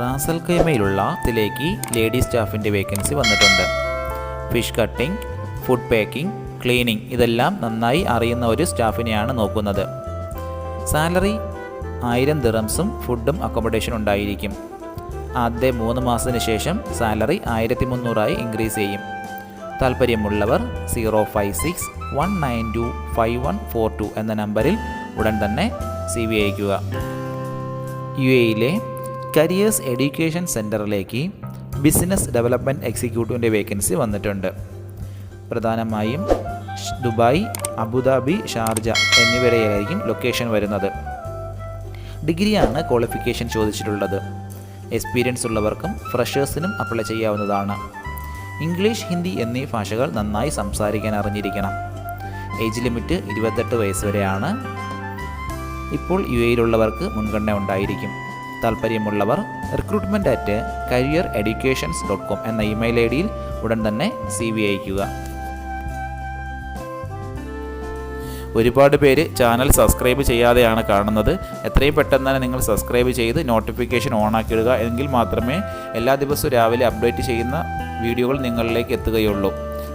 Ras al കൈമയിലുള്ള ഇതിലേക്ക് lady സ്റ്റാഫിന്റെ വേക്കൻസി വന്നിട്ടുണ്ട്. Fish cutting food packing cleaning ഇതെല്ലാം നന്നായി അറിയുന്ന ഒരു സ്റ്റാഫിനെയാണ് നോക്കുന്നത്. സാലറി ആയിരം ദിറംസും ഫുഡും അക്കോമഡേഷൻ ഉണ്ടായിരിക്കും. ആദ്യ മൂന്ന് മാസത്തിന് ശേഷം സാലറി ആയിരത്തി മുന്നൂറായി ഇൻക്രീസ് ചെയ്യും. താല്പര്യമുള്ളവർ zero five six one nine two five one four two എന്ന നമ്പറിൽ ഉടൻ തന്നെ സി വി അയക്കുക യു എയിലെ കരിയേഴ്സ് എഡ്യൂക്കേഷൻ സെന്ററിലേക്ക് ബിസിനസ് ഡെവലപ്മെന്റ് എക്സിക്യൂട്ടീവിന്റെ വേക്കൻസി വന്നിട്ടുണ്ട്. പ്രധാനമായും ദുബായ് അബുദാബി ഷാർജ എന്നിവിടെയായിരിക്കും ലൊക്കേഷൻ വരുന്നത്. ഡിഗ്രിയാണ് ക്വാളിഫിക്കേഷൻ ചോദിച്ചിട്ടുള്ളത്. എക്സ്പീരിയൻസ് ഉള്ളവർക്കും ഫ്രഷേഴ്സിനും അപ്ലൈ ചെയ്യാവുന്നതാണ്. ഇംഗ്ലീഷ് ഹിന്ദി എന്നീ ഭാഷകൾ നന്നായി സംസാരിക്കാൻ അറിഞ്ഞിരിക്കണം. ഏജ് ലിമിറ്റ് ഇരുപത്തെട്ട് വയസ്സ് വരെയാണ്. ഇപ്പോൾ യു എയിലുള്ളവർക്ക് മുൻഗണന ഉണ്ടായിരിക്കും. താല്പര്യമുള്ളവർ recruitment at career educations dot com എന്ന ഇമെയിൽ ഐ ഡിയിൽ ഉടൻ തന്നെ സി വി അയക്കുക ഒരുപാട് പേര് ചാനൽ സബ്സ്ക്രൈബ് ചെയ്യാതെയാണ് കാണുന്നത്. എത്രയും പെട്ടെന്ന് തന്നെ നിങ്ങൾ സബ്സ്ക്രൈബ് ചെയ്ത് നോട്ടിഫിക്കേഷൻ ഓൺ ആക്കിയിടുക. എങ്കിൽ മാത്രമേ എല്ലാ ദിവസവും രാവിലെ അപ്ഡേറ്റ് ചെയ്യുന്ന വീഡിയോകൾ നിങ്ങളിലേക്ക് എത്തുകയുള്ളൂ.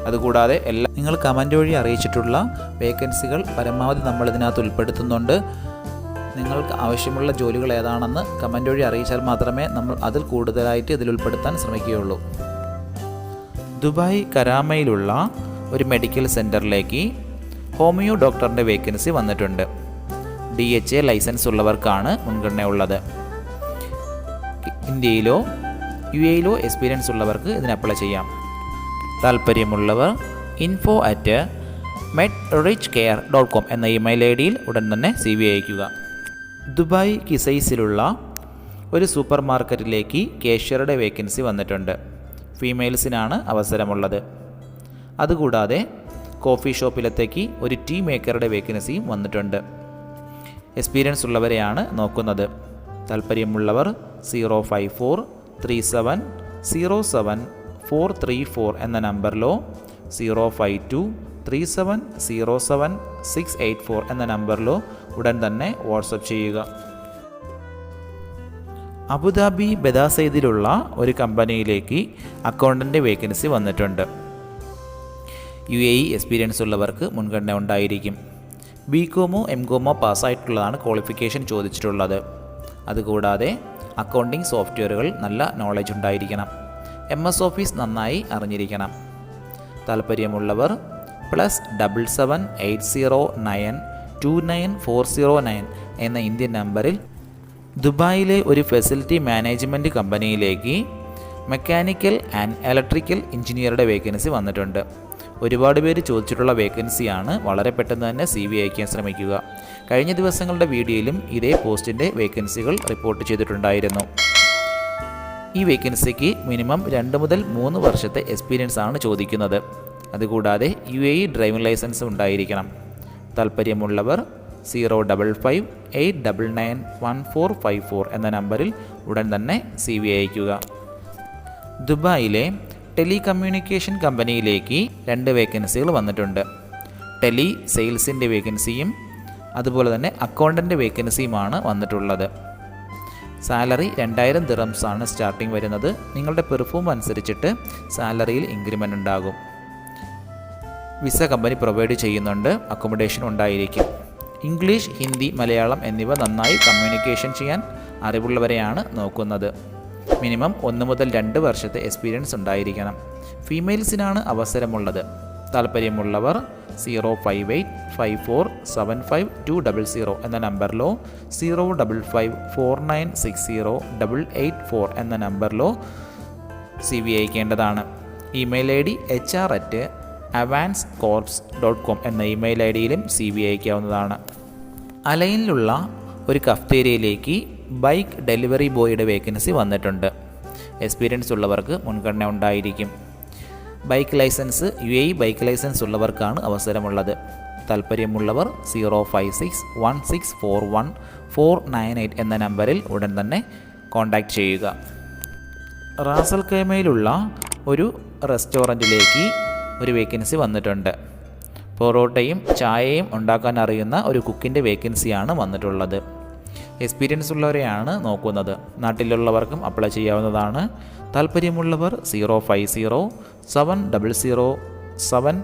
അതുകൂടാതെ എല്ലാ നിങ്ങൾ കമന്റ് വഴി അറിയിച്ചിട്ടുള്ള വേക്കൻസികൾ പരമാവധി നമ്മൾ ഇതിനകത്ത് ഉൾപ്പെടുത്തുന്നുണ്ട്. നിങ്ങൾക്ക് ആവശ്യമുള്ള ജോലികൾ ഏതാണെന്ന് കമന്റ് വഴി അറിയിച്ചാൽ മാത്രമേ നമ്മൾ അതിൽ കൂടുതലായിട്ട് ഇതിൽ ഉൾപ്പെടുത്താൻ ശ്രമിക്കുകയുള്ളൂ. ദുബായ് കരാമയിലുള്ള ഒരു മെഡിക്കൽ സെന്ററിലേക്ക് ഹോമിയോ ഡോക്ടറിന്റെ വേക്കൻസി വന്നിട്ടുണ്ട്. ഡി എച്ച് എ ലൈസൻസ് ഉള്ളവർക്കാണ് മുൻഗണന ഉള്ളത് ഇന്ത്യയിലോ യു എയിലോ എക്സ്പീരിയൻസ് ഉള്ളവർക്ക് ഇതിന് അപ്ലൈ ചെയ്യാം. താല്പര്യമുള്ളവർ info at med rich care dot com എന്ന ഇമെയിൽ ഐ ഡിയിൽ ഉടൻ തന്നെ സി വി അയക്കുക ദുബായ് കിസൈസിലുള്ള ഒരു സൂപ്പർ മാർക്കറ്റിലേക്ക് കേഷ്യറുടെ വേക്കൻസി വന്നിട്ടുണ്ട്. ഫീമെയിൽസിനാണ് അവസരമുള്ളത്. അതുകൂടാതെ കോഫി ഷോപ്പിലത്തേക്ക് ഒരു ടീ മേക്കറുടെ വേക്കൻസിയും വന്നിട്ടുണ്ട്. എക്സ്പീരിയൻസ് ഉള്ളവരെയാണ് നോക്കുന്നത്. താല്പര്യമുള്ളവർ zero five four three seven zero seven four three four എന്ന നമ്പറിലോ zero five two three seven zero seven six eight four എന്ന നമ്പറിലോ ഉടൻ തന്നെ വാട്സപ്പ് ചെയ്യുക. അബുദാബി ബദാസൈദിലുള്ള ഒരു കമ്പനിയിലേക്ക് അക്കൗണ്ടന്റ് വേക്കൻസി വന്നിട്ടുണ്ട്. യു എ ഇ എക്സ്പീരിയൻസ് ഉള്ളവർക്ക് മുൻഗണന ഉണ്ടായിരിക്കും. ബി കോമോ എം കോമോ പാസ്സായിട്ടുള്ളതാണ് ക്വാളിഫിക്കേഷൻ ചോദിച്ചിട്ടുള്ളത്. അതുകൂടാതെ അക്കൗണ്ടിംഗ് സോഫ്റ്റ്വെയറുകൾ നല്ല നോളജ് ഉണ്ടായിരിക്കണം. എം എസ് ഓഫീസ് നന്നായി അറിഞ്ഞിരിക്കണം. താല്പര്യമുള്ളവർ plus double seven eight zero nine two nine four zero nine എന്ന ഇന്ത്യൻ നമ്പറിൽ ദുബായിലെ ഒരു ഫെസിലിറ്റി മാനേജ്മെന്റ് കമ്പനിയിലേക്ക് മെക്കാനിക്കൽ ആൻഡ് ഇലക്ട്രിക്കൽ എഞ്ചിനീയറുടെ വേക്കൻസി വന്നിട്ടുണ്ട്. ഒരുപാട് പേര് ചോദിച്ചിട്ടുള്ള വേക്കൻസിയാണ് വളരെ പെട്ടെന്ന് തന്നെ സി വി അയക്കാൻ ശ്രമിക്കുക. കഴിഞ്ഞ ദിവസങ്ങളുടെ വീഡിയോയിലും ഇതേ പോസ്റ്റിന്റെ വേക്കൻസികൾ റിപ്പോർട്ട് ചെയ്തിട്ടുണ്ടായിരുന്നു. ഈ വേക്കൻസിക്ക് മിനിമം രണ്ട് മുതൽ മൂന്ന് വർഷത്തെ എക്സ്പീരിയൻസ് ആണ് ചോദിക്കുന്നത്. അതുകൂടാതെ യു എ ഡ്രൈവിംഗ് ലൈസൻസ് ഉണ്ടായിരിക്കണം. താല്പര്യമുള്ളവർ zero double five eight double nine one four five four എന്ന നമ്പറിൽ ഉടൻ തന്നെ സി വി അയക്കുക ദുബായിലെ ടെലികമ്മ്യൂണിക്കേഷൻ കമ്പനിയിലേക്ക് രണ്ട് വേക്കൻസികൾ വന്നിട്ടുണ്ട്. ടെലി സെയിൽസിന്റെ വേക്കൻസിയും അതുപോലെ തന്നെ അക്കൗണ്ടന്റ് വേക്കൻസിയുമാണ് വന്നിട്ടുള്ളത്. സാലറി രണ്ടായിരം ദിറംസാണ് സ്റ്റാർട്ടിംഗ് വരുന്നത്. നിങ്ങളുടെ പെർഫോം അനുസരിച്ചിട്ട് സാലറിയിൽ ഇൻക്രിമെന്റ് ഉണ്ടാകും. വിസ കമ്പനി പ്രൊവൈഡ് ചെയ്യുന്നുണ്ട്. അക്കോമഡേഷൻ ഉണ്ടായിരിക്കും. ഇംഗ്ലീഷ് ഹിന്ദി മലയാളം എന്നിവ നന്നായി കമ്മ്യൂണിക്കേഷൻ ചെയ്യാൻ അറിവുള്ളവരെയാണ് നോക്കുന്നത്. മിനിമം ഒന്ന് മുതൽ രണ്ട് വർഷത്തെ എക്സ്പീരിയൻസ് ഉണ്ടായിരിക്കണം. ഫീമെയിൽസിനാണ് അവസരമുള്ളത്. താല്പര്യമുള്ളവർ zero five eight five four seven five two double zero എന്ന നമ്പറിലോ zero double five four nine six zero double eight four എന്ന നമ്പറിലോ C V അയക്കേണ്ടതാണ്. Email I D H R at avans corps dot com എന്ന email I ഡിയിലും C V അയക്കാവുന്നതാണ്. അലൈനിലുള്ള ഒരു കഫ്തേരിയയിലേക്ക് bike delivery ബോയിയുടെ വേക്കൻസി വന്നിട്ടുണ്ട്. എക്സ്പീരിയൻസ് ഉള്ളവർക്ക് മുൻഗണന ഉണ്ടായിരിക്കും. Bike licence U A bike licence ഉള്ളവർക്കാണ് അവസരമുള്ളത്. താല്പര്യമുള്ളവർ zero five six one six four one four nine eight എന്ന നമ്പറിൽ ഉടൻ തന്നെ കോൺടാക്റ്റ് ചെയ്യുക. റാസൽ കൈമയിലുള്ള ഒരു റെസ്റ്റോറന്റിലേക്ക് ഒരു വേക്കൻസി വന്നിട്ടുണ്ട്. പൊറോട്ടയും ചായയും ഉണ്ടാക്കാൻ അറിയുന്ന ഒരു കുക്കിന്റെ വേക്കൻസിയാണ് വന്നിട്ടുള്ളത്. എക്സ്പീരിയൻസ് ഉള്ളവരെയാണ് നോക്കുന്നത്. നാട്ടിലുള്ളവർക്കും അപ്ലൈ ചെയ്യാവുന്നതാണ്. താല്പര്യമുള്ളവർ zero five zero seven double zero seven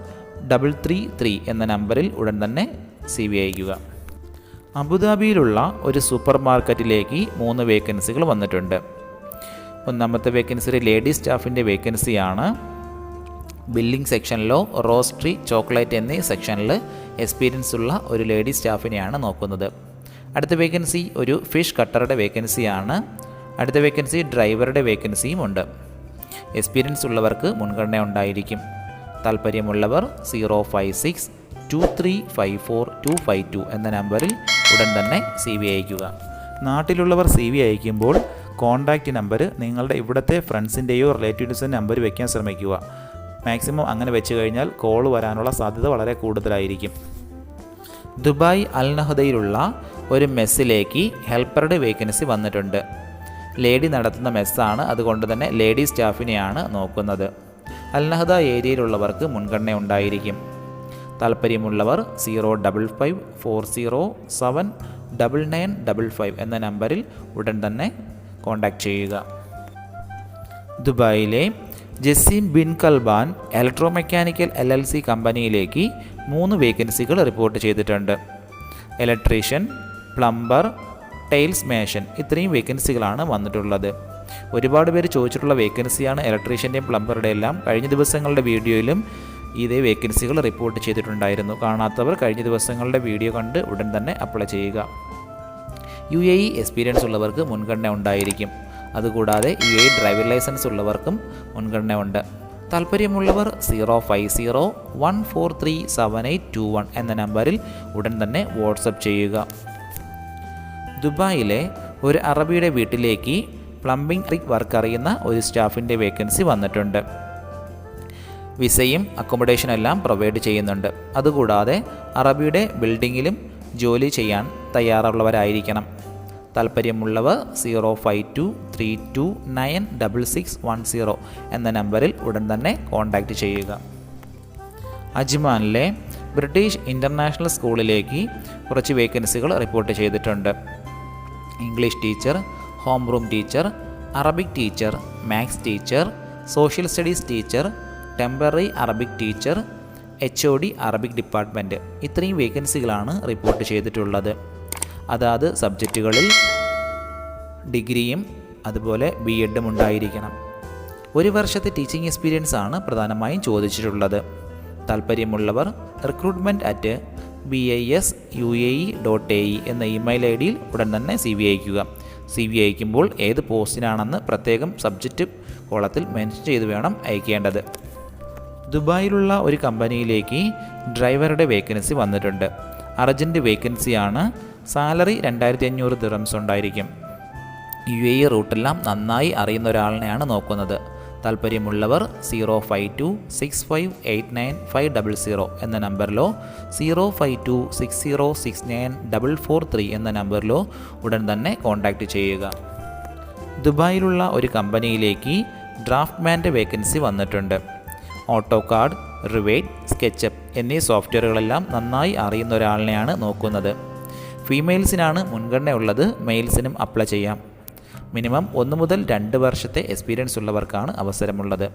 double three three എന്ന നമ്പറിൽ ഉടൻ തന്നെ സി വി അയക്കുക അബുദാബിയിലുള്ള ഒരു സൂപ്പർ മാർക്കറ്റിലേക്ക് മൂന്ന് വേക്കൻസികൾ വന്നിട്ടുണ്ട്. ഒന്നാമത്തെ വേക്കൻസി ഒരു ലേഡീസ് സ്റ്റാഫിന്റെ വേക്കൻസിയാണ് ബില്ലിംഗ് സെക്ഷനിലോ റോസ്ട്രി ചോക്ലേറ്റ് എന്നീ സെക്ഷനിൽ എക്സ്പീരിയൻസ് ഉള്ള ഒരു ലേഡി സ്റ്റാഫിനെയാണ് നോക്കുന്നത്. അടുത്ത വേക്കൻസി ഒരു ഫിഷ് കട്ടറുടെ വേക്കൻസിയാണ്. അടുത്ത വേക്കൻസി ഡ്രൈവറുടെ വേക്കൻസിയും ഉണ്ട്. എക്സ്പീരിയൻസ് ഉള്ളവർക്ക് മുൻഗണന ഉണ്ടായിരിക്കും. താല്പര്യമുള്ളവർ zero five six two three five four two five two എന്ന നമ്പറിൽ ഉടൻ തന്നെ സി വി അയക്കുക നാട്ടിലുള്ളവർ സി വി അയക്കുമ്പോൾ കോൺടാക്റ്റ് നമ്പർ നിങ്ങളുടെ ഇവിടുത്തെ ഫ്രണ്ട്സിന്റെയോ റിലേറ്റീവ്സിന്റെ നമ്പർ വയ്ക്കാൻ ശ്രമിക്കുക. മാക്സിമം അങ്ങനെ വെച്ച് കഴിഞ്ഞാൽ കോൾ വരാനുള്ള സാധ്യത വളരെ കൂടുതലായിരിക്കും. ദുബായ് അൽനഹദയിലുള്ള ഒരു മെസ്സിലേക്ക് ഹെൽപ്പറുടെ വേക്കൻസി വന്നിട്ടുണ്ട്. ലേഡി നടത്തുന്ന മെസ്സാണ്. അതുകൊണ്ട് തന്നെ ലേഡി സ്റ്റാഫിനെയാണ് നോക്കുന്നത്. അൽനഹദ ഏരിയയിലുള്ളവർക്ക് മുൻഗണന ഉണ്ടായിരിക്കും. താല്പര്യമുള്ളവർ zero double five four zero seven double nine double five എന്ന നമ്പറിൽ ഉടൻ തന്നെ കോൺടാക്റ്റ് ചെയ്യുക. ദുബായിലെ Jasim bin Kalban electro mechanical L L C കമ്പനിയിലേക്ക് മൂന്ന് വേക്കൻസികൾ റിപ്പോർട്ട് ചെയ്തിട്ടുണ്ട്. ഇലക്ട്രീഷ്യൻ പ്ലംബർ ടൈൽസ് മേഷൻ ഇത്രയും വേക്കൻസികളാണ് വന്നിട്ടുള്ളത്. ഒരുപാട് പേര് ചോദിച്ചിട്ടുള്ള വേക്കൻസിയാണ് ഇലക്ട്രീഷ്യന്റെയും പ്ലംബറുടെ എല്ലാം. കഴിഞ്ഞ ദിവസങ്ങളുടെ വീഡിയോയിലും ഇതേ വേക്കൻസികൾ റിപ്പോർട്ട് ചെയ്തിട്ടുണ്ടായിരുന്നു. കാണാത്തവർ കഴിഞ്ഞ ദിവസങ്ങളുടെ വീഡിയോ കണ്ട് ഉടൻ തന്നെ അപ്ലൈ ചെയ്യുക. യു എ ഇ എക്സ്പീരിയൻസ് ഉള്ളവർക്ക് മുൻഗണന ഉണ്ടായിരിക്കും. അതുകൂടാതെ ഈ ഏഴ് ഡ്രൈവിംഗ് ലൈസൻസ് ഉള്ളവർക്കും മുൻഗണന ഉണ്ട് താല്പര്യമുള്ളവർ zero five zero one four three seven eight two one എന്ന നമ്പറിൽ ഉടൻ തന്നെ വാട്സപ്പ് ചെയ്യുക. ദുബായിലെ ഒരു അറബിയുടെ വീട്ടിലേക്ക് പ്ലംബിംഗ് ട്രിക് വർക്ക് അറിയുന്ന ഒരു സ്റ്റാഫിന്റെ വേക്കൻസി വന്നിട്ടുണ്ട്. വിസയും അക്കോമഡേഷനും എല്ലാം പ്രൊവൈഡ് ചെയ്യുന്നുണ്ട്. അതുകൂടാതെ അറബിയുടെ ബിൽഡിങ്ങിലും ജോലി ചെയ്യാൻ തയ്യാറുള്ളവരായിരിക്കണം. താല്പര്യമുള്ളവർ zero five two three two nine double six one zero എന്ന നമ്പറിൽ ഉടൻ തന്നെ കോൺടാക്റ്റ് ചെയ്യുക. അജ്മാനിലെ ബ്രിട്ടീഷ് ഇന്റർനാഷണൽ സ്കൂളിലേക്ക് കുറച്ച് വേക്കൻസികൾ റിപ്പോർട്ട് ചെയ്തിട്ടുണ്ട്. English teacher home room teacher Arabic teacher maths teacher social studies teacher temporary Arabic teacher H O D Arabic department ഇത്രയും വേക്കൻസികളാണ് റിപ്പോർട്ട് ചെയ്തിട്ടുള്ളത്. അതാത് സബ്ജക്റ്റുകളിൽ ഡിഗ്രിയും അതുപോലെ ബി എഡും ഉണ്ടായിരിക്കണം. ഒരു വർഷത്തെ ടീച്ചിങ് എക്സ്പീരിയൻസ് ആണ് പ്രധാനമായും ചോദിച്ചിട്ടുള്ളത്. താല്പര്യമുള്ളവർ recruitment at B I S U A E dot A E എന്ന ഇമെയിൽ ഐ ഡിയിൽ ഉടൻ തന്നെ സി വി അയക്കുക. സി വി അയക്കുമ്പോൾ ഏത് പോസ്റ്റിനാണെന്ന് പ്രത്യേകം സബ്ജക്റ്റ് കോളത്തിൽ മെൻഷൻ ചെയ്ത് വേണം അയക്കേണ്ടത്. ദുബായിലുള്ള ഒരു കമ്പനിയിലേക്ക് ഡ്രൈവറുടെ വേക്കൻസി വന്നിട്ടുണ്ട്. അർജന്റ് വേക്കൻസിയാണ് സാലറി രണ്ടായിരത്തി അഞ്ഞൂറ് ദിറംസ് ഉണ്ടായിരിക്കും. യു എ ഇ റൂട്ടെല്ലാം നന്നായി അറിയുന്ന ഒരാളിനെയാണ് നോക്കുന്നത്. താല്പര്യമുള്ളവർ zero five two six five eight nine five double zero എന്ന നമ്പറിലോ zero five two six zero six nine double four three എന്ന നമ്പറിലോ ഉടൻ തന്നെ കോൺടാക്റ്റ് ചെയ്യുക. ദുബായിലുള്ള ഒരു കമ്പനിയിലേക്ക് ഡ്രാഫ്റ്റ്മാന്റെ വേക്കൻസി വന്നിട്ടുണ്ട്. ഓട്ടോ കാർഡ് റിവേറ്റ് സ്കെച്ചപ്പ് എന്നീ സോഫ്റ്റ്വെയറുകളെല്ലാം നന്നായി അറിയുന്ന ഒരാളിനെയാണ് നോക്കുന്നത്. ഫീമെയിൽസിനാണ് മുൻഗണനയുള്ളത്. മെയിൽസിനും അപ്ലൈ ചെയ്യാം. മിനിമം ഒന്ന് മുതൽ രണ്ട് വർഷത്തെ എക്സ്പീരിയൻസ് ഉള്ളവർക്കാണ് അവസരമുള്ളത്.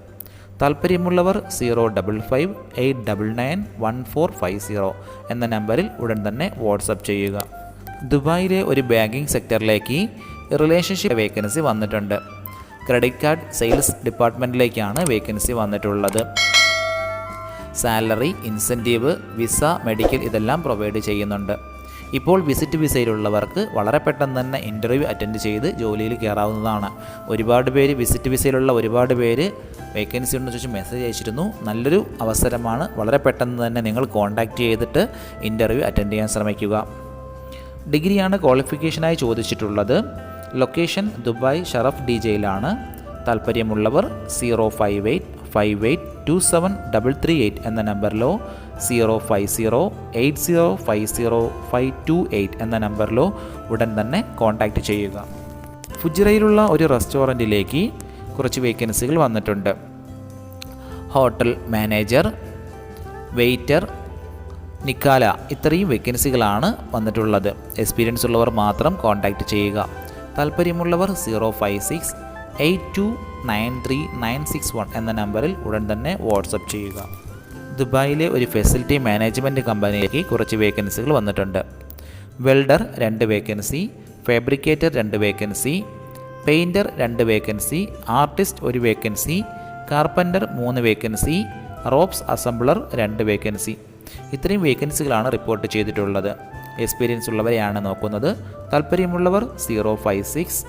താല്പര്യമുള്ളവർ zero double five eight double nine one four five zero എന്ന നമ്പറിൽ ഉടൻ തന്നെ വാട്സപ്പ് ചെയ്യുക. ദുബായിലെ ഒരു ബാങ്കിംഗ് സെക്ടറിലേക്ക് റിലേഷൻഷിപ്പ് വേക്കൻസി വന്നിട്ടുണ്ട്. ക്രെഡിറ്റ് കാർഡ് സെയിൽസ് ഡിപ്പാർട്ട്മെന്റിലേക്കാണ് വേക്കൻസി വന്നിട്ടുള്ളത്. സാലറി ഇൻസെന്റീവ് വിസ മെഡിക്കൽ ഇതെല്ലാം പ്രൊവൈഡ് ചെയ്യുന്നുണ്ട്. ഇപ്പോൾ വിസിറ്റ് വിസയിലുള്ളവർക്ക് വളരെ പെട്ടെന്ന് തന്നെ ഇന്റർവ്യൂ അറ്റൻഡ് ചെയ്ത് ജോലിയിൽ കയറാവുന്നതാണ്. ഒരുപാട് പേര് വിസിറ്റ് വിസയിലുള്ള ഒരുപാട് പേര് വേക്കൻസി ഉണ്ടെന്ന് ചോദിച്ച് മെസ്സേജ് അയച്ചിരുന്നു. നല്ലൊരു അവസരമാണ്. വളരെ പെട്ടെന്ന് തന്നെ നിങ്ങൾ കോൺടാക്റ്റ് ചെയ്തിട്ട് ഇന്റർവ്യൂ അറ്റൻഡ് ചെയ്യാൻ ശ്രമിക്കുക. ഡിഗ്രിയാണ് ക്വാളിഫിക്കേഷനായി ചോദിച്ചിട്ടുള്ളത്. ലൊക്കേഷൻ ദുബായ് ഷറഫ് ഡി ജയിലാണ് താല്പര്യമുള്ളവർ zero five eight five eight two seven double three eight എന്ന നമ്പറിലോ zero five zero eight zero five zero five two eight എന്ന നമ്പറിലോ ഉടൻ തന്നെ കോൺടാക്റ്റ് ചെയ്യുക. ഫുജിറയിലുള്ള ഒരു റെസ്റ്റോറന്റിലേക്ക് കുറച്ച് വേക്കൻസികൾ വന്നിട്ടുണ്ട്. ഹോട്ടൽ മാനേജർ വെയ്റ്റർ നിക്കാല ഇത്രയും വേക്കൻസികളാണ് വന്നിട്ടുള്ളത്. എക്സ്പീരിയൻസ് ഉള്ളവർ മാത്രം കോൺടാക്റ്റ് ചെയ്യുക. താല്പര്യമുള്ളവർ zero five six eight two nine three nine six one എന്ന നമ്പറിൽ ഉടൻ തന്നെ വാട്സപ്പ് ചെയ്യുക. ദുബായിലെ ഒരു ഫെസിലിറ്റി മാനേജ്മെന്റ് കമ്പനിയിലേക്ക് കുറച്ച് വേക്കൻസികൾ വന്നിട്ടുണ്ട്. വെൽഡർ രണ്ട് വേക്കൻസി ഫാബ്രിക്കേറ്റർ രണ്ട് വേക്കൻസി പെയിന്റർ രണ്ട് വേക്കൻസി ആർട്ടിസ്റ്റ് ഒരു വേക്കൻസി കാർപ്പന്റർ മൂന്ന് വേക്കൻസി റോപ്സ് അസംബ്ലർ രണ്ട് വേക്കൻസി. ഇത്രയും വേക്കൻസികളാണ് റിപ്പോർട്ട് ചെയ്തിട്ടുള്ളത്. എക്സ്പീരിയൻസ് ഉള്ളവരെയാണ് നോക്കുന്നത്. താല്പര്യമുള്ളവർ zero five six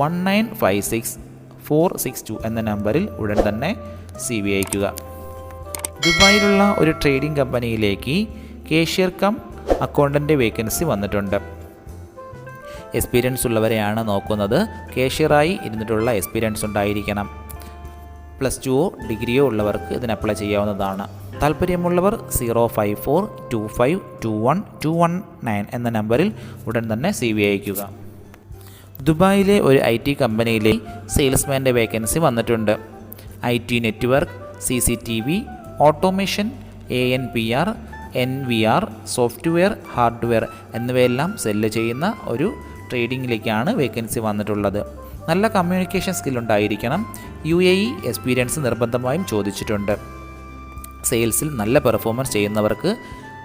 one nine five six four six two എന്ന നമ്പറിൽ ഉടൻ തന്നെ സി വി അയക്കുക ദുബായിലുള്ള ഒരു ട്രേഡിംഗ് കമ്പനിയിലേക്ക് കേഷ്യർ കം അക്കൗണ്ടന്റ് വേക്കൻസി വന്നിട്ടുണ്ട്. എക്സ്പീരിയൻസ് ഉള്ളവരെയാണ് നോക്കുന്നത്. കേഷ്യറായി ഇരുന്നിട്ടുള്ള എക്സ്പീരിയൻസ് ഉണ്ടായിരിക്കണം. പ്ലസ് ടുവോ ഡിഗ്രിയോ ഉള്ളവർക്ക് ഇതിന് അപ്ലൈ ചെയ്യാവുന്നതാണ്. താല്പര്യമുള്ളവർ zero five four two five two one two one nine എന്ന നമ്പറിൽ ഉടൻ തന്നെ സി വി അയക്കുക ദുബായിലെ ഒരു ഐ ടി കമ്പനിയിലെ സെയിൽസ്മാന്റെ വേക്കൻസി വന്നിട്ടുണ്ട്. I T network C C T V automation A N P R N V R software hardware എന്നിവയെല്ലാം സെല്ല് ചെയ്യുന്ന ഒരു ട്രേഡിങ്ങിലേക്കാണ് വേക്കൻസി വന്നിട്ടുള്ളത്. നല്ല കമ്മ്യൂണിക്കേഷൻ സ്കിൽ ഉണ്ടായിരിക്കണം. യു എ ഇ എക്സ്പീരിയൻസ് നിർബന്ധമായും ചോദിച്ചിട്ടുണ്ട്. സെയിൽസിൽ നല്ല പെർഫോമൻസ് ചെയ്യുന്നവർക്ക്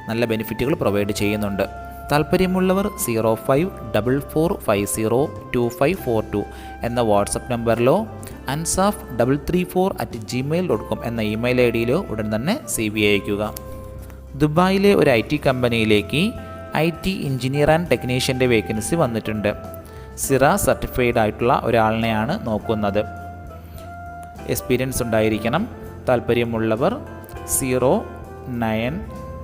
നല്ല ബെനിഫിറ്റുകൾ പ്രൊവൈഡ് ചെയ്യുന്നുണ്ട്. താല്പര്യമുള്ളവർ zero five double four five zero two five four two എന്ന WhatsApp നമ്പറിലോ Ansaf double three four at Gmail dot com എന്ന ഇമെയിൽ ഐ ഡിയിലോ ഉടൻ തന്നെ സി ബി അയക്കുക ദുബായിലെ ഒരു ഐ ടി കമ്പനിയിലേക്ക് ഐ ടി എഞ്ചിനീയർ ആൻഡ് ടെക്നീഷ്യന്റെ വേക്കൻസി വന്നിട്ടുണ്ട്. സിറ സർട്ടിഫൈഡ് ആയിട്ടുള്ള ഒരാളിനെയാണ് നോക്കുന്നത്. എക്സ്പീരിയൻസ് ഉണ്ടായിരിക്കണം. താല്പര്യമുള്ളവർ zero nine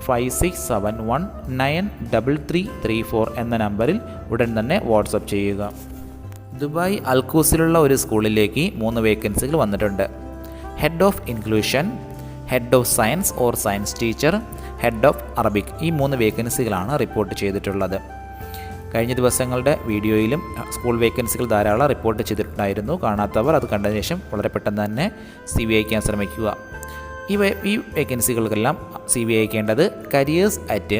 five six seven one nine double three three four എന്ന നമ്പറിൽ ഉടൻ തന്നെ വാട്സപ്പ് ചെയ്യുക. ദുബായ് അൽക്കൂസിലുള്ള ഒരു സ്കൂളിലേക്ക് മൂന്ന് വേക്കൻസികൾ വന്നിട്ടുണ്ട്. Head of inclusion head of science or science teacher head of Arabic ഈ മൂന്ന് വേക്കൻസികളാണ് റിപ്പോർട്ട് ചെയ്തിട്ടുള്ളത്. കഴിഞ്ഞ ദിവസങ്ങളുടെ വീഡിയോയിലും സ്കൂൾ വേക്കൻസികൾ ധാരാളം റിപ്പോർട്ട് ചെയ്തിട്ടുണ്ടായിരുന്നു. കാണാത്തവർ അത് കണ്ടതിന് ശേഷം വളരെ പെട്ടെന്ന് തന്നെ സി വി അയക്കാൻ ശ്രമിക്കുക. ഈ വേ ഈ വേക്കൻസികൾക്കെല്ലാം C V അയക്കേണ്ടത് careers at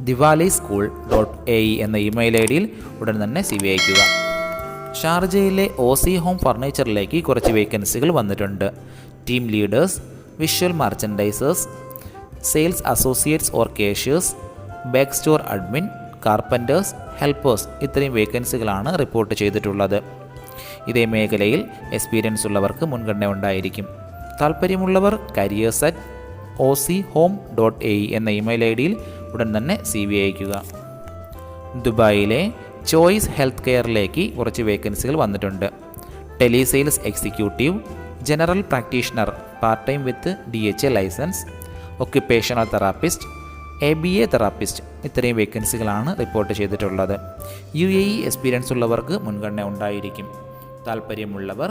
Diwali school dot A E എന്ന ഇമെയിൽ ഐ ഡിയിൽ ഉടൻ തന്നെ സി വി അയക്കുക. ഷാർജയിലെ ഒ സി ഹോം ഫർണിച്ചറിലേക്ക് കുറച്ച് വേക്കൻസികൾ വന്നിട്ടുണ്ട്. Team leaders visual merchandisers sales associates or cashiers back store admin carpenters helpers ഇത്രയും വേക്കൻസികളാണ് റിപ്പോർട്ട് ചെയ്തിട്ടുള്ളത്. ഇതേ മേഖലയിൽ എക്സ്പീരിയൻസ് ഉള്ളവർക്ക് മുൻഗണന ഉണ്ടായിരിക്കും. താല്പര്യമുള്ളവർ careers at O C home dot A എന്ന ഇമെയിൽ ഐ ഡിയിൽ ഉടൻ തന്നെ സി വി അയക്കുക ദുബായിലെ ചോയ്സ് ഹെൽത്ത് കെയറിലേക്ക് കുറച്ച് വേക്കൻസികൾ വന്നിട്ടുണ്ട്. Telesales executive general practitioner part time with D H A licence occupational therapist A B A therapist ഇത്രയും വേക്കൻസികളാണ് റിപ്പോർട്ട് ചെയ്തിട്ടുള്ളത്. യു എ ഇ എക്സ്പീരിയൻസ് ഉള്ളവർക്ക് മുൻഗണന ഉണ്ടായിരിക്കും. താല്പര്യമുള്ളവർ